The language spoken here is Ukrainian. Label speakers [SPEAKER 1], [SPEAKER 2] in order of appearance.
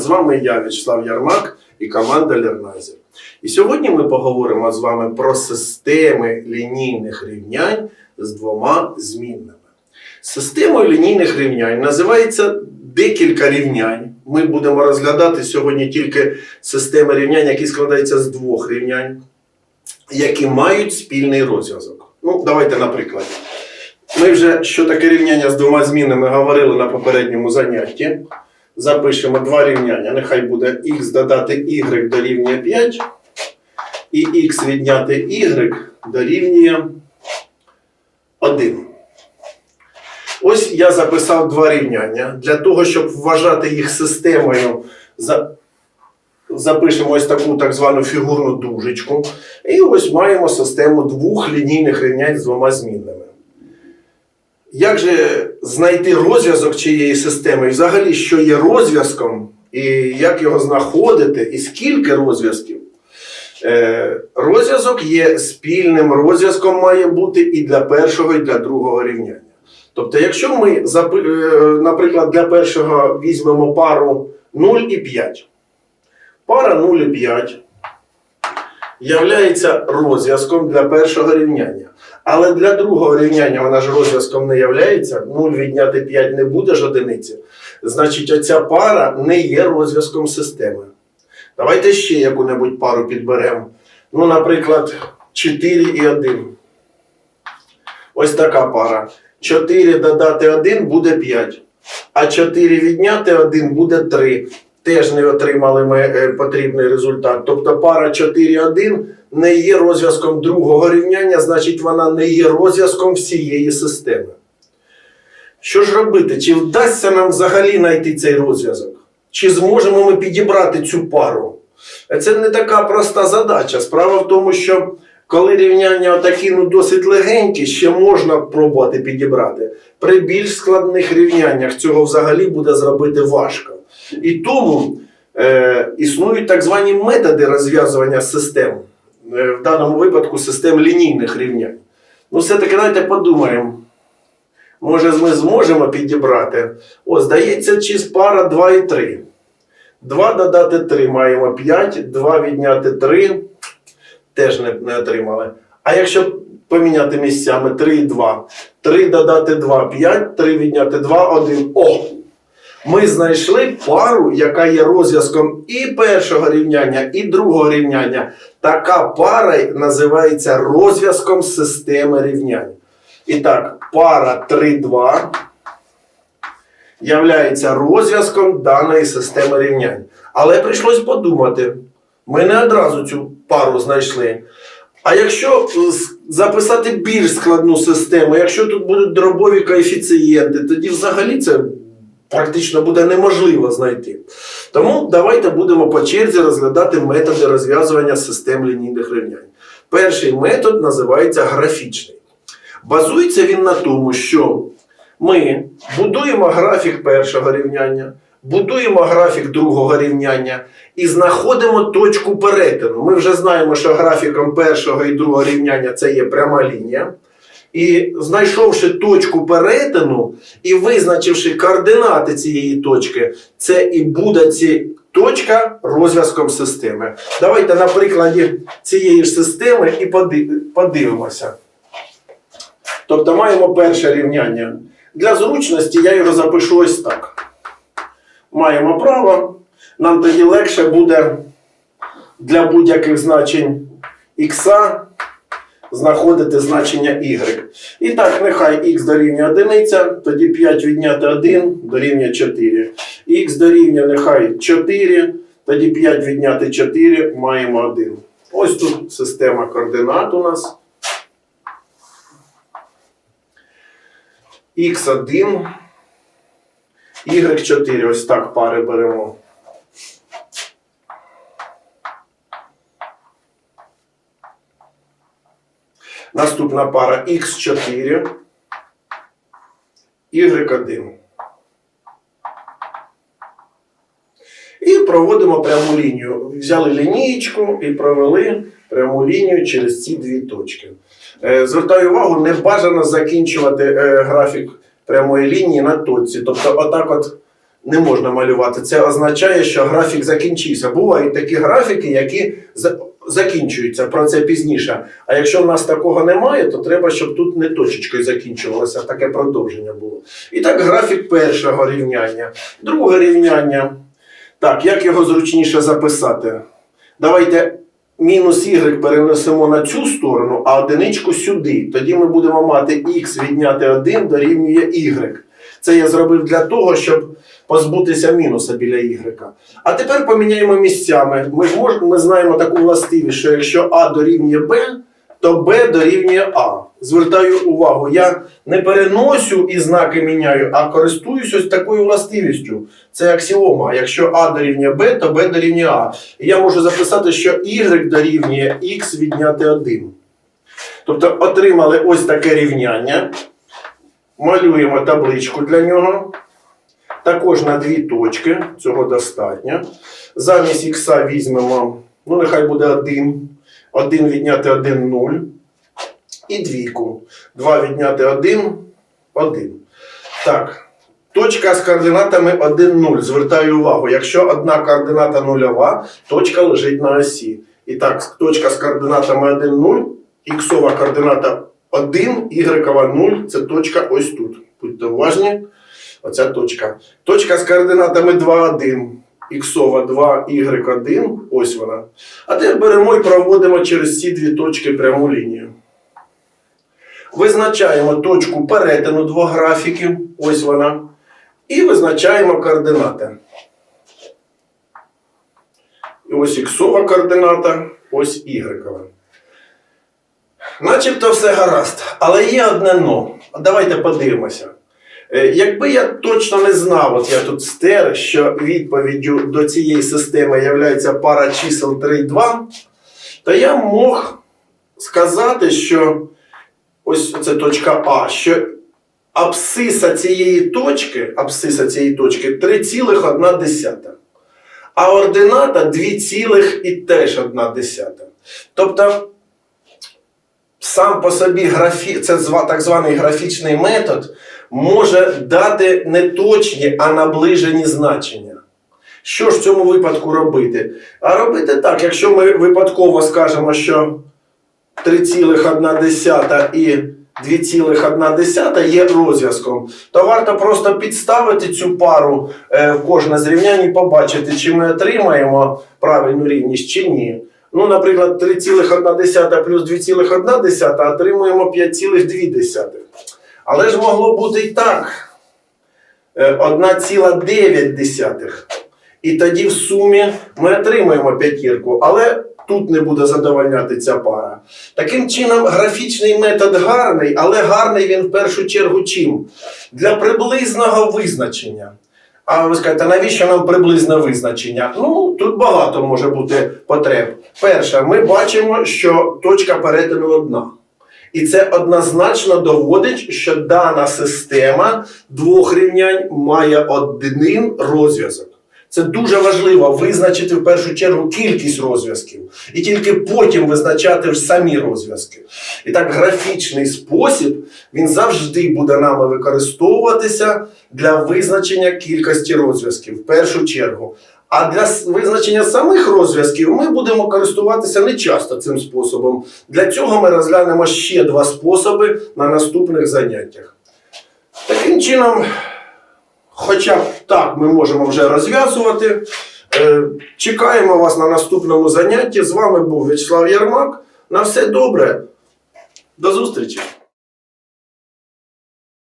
[SPEAKER 1] З вами я, Вячеслав Ярмак і команда Лернайзер. І сьогодні ми поговоримо з вами про системи лінійних рівнянь з двома змінними. Системою лінійних рівнянь називається декілька рівнянь. Ми будемо розглядати сьогодні тільки системи рівнянь, які складаються з двох рівнянь, які мають спільний розв'язок. Ну, давайте, наприклад. Ми вже що таке рівняння з двома змінами говорили на попередньому занятті. Запишемо два рівняння. Нехай буде х додати y дорівнює 5, і х відняти y дорівнює 1. Ось я записав два рівняння. Для того, щоб вважати їх системою, запишемо ось таку так звану фігурну дужечку. І ось маємо систему двох лінійних рівнянь з двома змінними. Як же знайти розв'язок чиєї системи? І взагалі, що є розв'язком, і як його знаходити, і скільки розв'язків? Е, розв'язок є спільним розв'язком має бути і для першого, і для другого рівняння. Тобто, якщо ми, е, наприклад, для першого візьмемо пару 0 і 5. Пара 0 і 5 являється розв'язком для першого рівняння. Але для другого рівняння вона ж розв'язком не являється. 0 відняти 5 не буде ж одиниці. Значить, оця пара не є розв'язком системи. Давайте ще яку-небудь пару підберемо. Ну, наприклад, 4 і 1. Ось така пара. 4 додати 1 буде 5. А 4 відняти 1 буде 3. Теж не отримали ми е, потрібний результат. Тобто пара 4-1 не є розв'язком другого рівняння, значить вона не є розв'язком всієї системи. Що ж робити? Чи вдасться нам взагалі знайти цей розв'язок? Чи зможемо ми підібрати цю пару? Це не така проста задача. Справа в тому, що коли рівняння отакі ну, досить легенькі, ще можна пробувати підібрати. При більш складних рівняннях цього взагалі буде зробити важко. І тому е, існують так звані методи розв'язування систем, Е, в даному випадку систем лінійних рівнянь. Ну, все-таки давайте подумаємо. Може, ми зможемо підібрати. О, здається, чи пара 2 і 3. 2 додати 3 маємо 5, 2 відняти 3 теж не, не отримали. А якщо поміняти місцями 3 і 2, 3 додати 2 5, 3 відняти 2 1. О! Ми знайшли пару, яка є розв'язком і першого рівняння, і другого рівняння. Така пара називається розв'язком системи рівнянь. І так, пара 3-2 являється розв'язком даної системи рівнянь. Але прийшлось подумати. Ми не одразу цю пару знайшли. А якщо е, записати більш складну систему, якщо тут будуть дробові коефіцієнти, тоді взагалі це практично буде неможливо знайти. Тому давайте будемо по черзі розглядати методи розв'язування систем лінійних рівнянь. Перший метод називається графічний. Базується він на тому, що ми будуємо графік першого рівняння, будуємо графік другого рівняння і знаходимо точку перетину. Ми вже знаємо, що графіком першого і другого рівняння це є пряма лінія. І знайшовши точку перетину і визначивши координати цієї точки, це і буде ці точка розв'язком системи. Давайте на прикладі цієї ж системи і подивимося. Тобто маємо перше рівняння. Для зручності я його запишу ось так. Маємо право. Нам тоді легше буде для будь-яких значень х знаходити значення y. І так, нехай х дорівнює 1, тоді 5 відняти 1 дорівнює 4. х дорівнює нехай 4, тоді 5 відняти 4 маємо 1. Ось тут система координат у нас. х1, y4. Ось так пари беремо. Наступна пара х4, y1. І проводимо пряму лінію. Взяли лінієчку і провели пряму лінію через ці дві точки. Е, Звертаю увагу, не бажано закінчувати е, графік прямої лінії на точці. Тобто, отак от не можна малювати. Це означає, що графік закінчився. Бувають такі графіки, які за- закінчуються. Про це пізніше. А якщо в нас такого немає, то треба, щоб тут не точечкою закінчувалося, таке продовження було. І так, графік першого рівняння. Друге рівняння. Так, як його зручніше записати? Давайте мінус y перенесемо на цю сторону, а одиничку сюди. Тоді ми будемо мати x відняти 1 дорівнює y. Це я зробив для того, щоб позбутися мінуса біля y. А тепер поміняємо місцями. Ми, мож, ми знаємо таку властивість, що якщо а дорівнює b, то b дорівнює а. Звертаю увагу, я не переносю і знаки міняю, а користуюсь ось такою властивістю. Це аксіома. Якщо а дорівнює b, то b дорівнює а. І я можу записати, що y дорівнює x відняти 1. Тобто отримали ось таке рівняння. Малюємо табличку для нього. Також на дві точки, цього достатньо. Замість х візьмемо, ну нехай буде 1. 1 відняти 1 0. І двійку. 2 відняти 1 1. Так. Точка з координатами 1 0. Звертаю увагу, якщо одна координата нульова, точка лежить на осі. І так, точка з координатами 1 0, іксова координата 1, y 0 це точка ось тут. Будьте уважні. Оця точка. Точка з координатами 2, 1. Іксова 2, y1, ось вона. А тепер беремо і проводимо через ці дві точки пряму лінію. Визначаємо точку перетину двох графіків, ось вона. І визначаємо координати. І ось іксова координата, ось y. Начебто все гаразд, але є одне но. Давайте подивимося. Е, Якби я точно не знав, от я тут стер, що відповіддю до цієї системи є пара чисел 3 і 2, то я мог сказати, що ось це точка А, що абсциса цієї точки, абсциса цієї точки 3,1. А ордината 2,1. Тобто сам по собі графі... це так званий графічний метод може дати не точні, а наближені значення. Що ж в цьому випадку робити? А робити так, якщо ми випадково скажемо, що 3,1 і 2,1 є розв'язком, то варто просто підставити цю пару е, в кожне з рівнянь і побачити, чи ми отримаємо правильну рівність чи ні. Ну, наприклад, 3,1 плюс 2,1 отримуємо 5,2. Але ж могло бути і так. Е, 1,9. І тоді в сумі ми отримаємо п'ятірку, але тут не буде задовольняти ця пара. Таким чином, графічний метод гарний, але гарний він в першу чергу чим? Для приблизного визначення. А ви скажете, навіщо нам приблизне визначення? Ну, тут багато може бути потреб. Перше, ми бачимо, що точка перетину одна. І це однозначно доводить, що дана система двох рівнянь має один розв'язок. Це дуже важливо визначити в першу чергу кількість розв'язків і тільки потім визначати ж самі розв'язки. І так, графічний спосіб він завжди буде нами використовуватися для визначення кількості розв'язків в першу чергу. А для визначення самих розв'язків ми будемо користуватися не часто цим способом. Для цього ми розглянемо ще два способи на наступних заняттях. Таким чином, хоча б так ми можемо вже розв'язувати. Е, Чекаємо вас на наступному занятті. З вами був Вячеслав Ярмак. На все добре. До зустрічі!